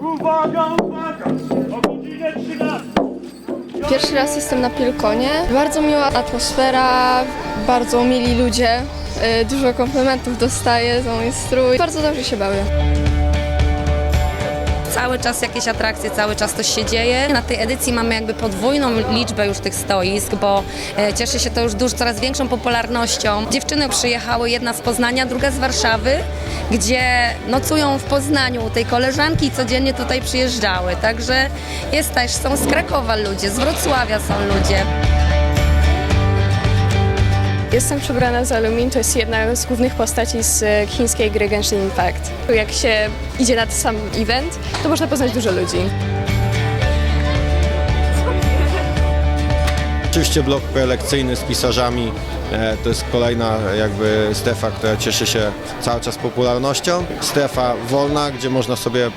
Uwaga, uwaga! O godzinie 13. Pierwszy raz jestem na Pilkonie. Bardzo miła atmosfera, bardzo mili ludzie. y, Dużo komplementów dostaję za mój strój. Bardzo dobrze się bawię. Cały czas jakieś atrakcje, cały czas coś się dzieje. Na tej edycji mamy jakby podwójną liczbę już tych stoisk, bo e, cieszy się to już dużo, coraz większą popularnością. Dziewczyny przyjechały, jedna z Poznania, druga z Warszawy, gdzie nocują w Poznaniu tej koleżanki codziennie tutaj przyjeżdżały. Także jest też, są z Krakowa ludzie, z Wrocławia są ludzie. Jestem przebrana za Lumin, to jest jedna z głównych postaci z e, chińskiej gry Genshin Impact. Jak się idzie na sam event, to można poznać dużo ludzi. Oczywiście blok prelekcyjny z pisarzami e, to jest kolejna jakby strefa, która cieszy się cały czas popularnością. Strefa wolna, gdzie można sobie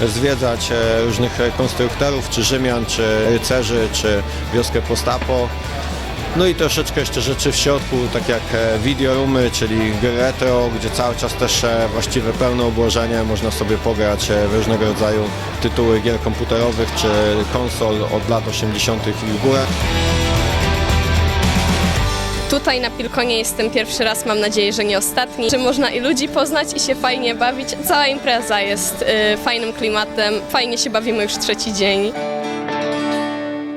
pozwiedzać e, różnych konstruktorów, czy Rzymian, czy rycerzy, czy wioskę Postapo. No i troszeczkę jeszcze rzeczy w środku, tak jak e, videorumy, czyli gry retro, gdzie cały czas też e, właściwie pełne obłożenie, można sobie pograć e, różnego rodzaju tytuły gier komputerowych czy konsol od lat 80. i w górę. Tutaj na Pilkonie jestem pierwszy raz, mam nadzieję, że nie ostatni. Że można i ludzi poznać i się fajnie bawić. Cała impreza jest y, fajnym klimatem, fajnie się bawimy już trzeci dzień.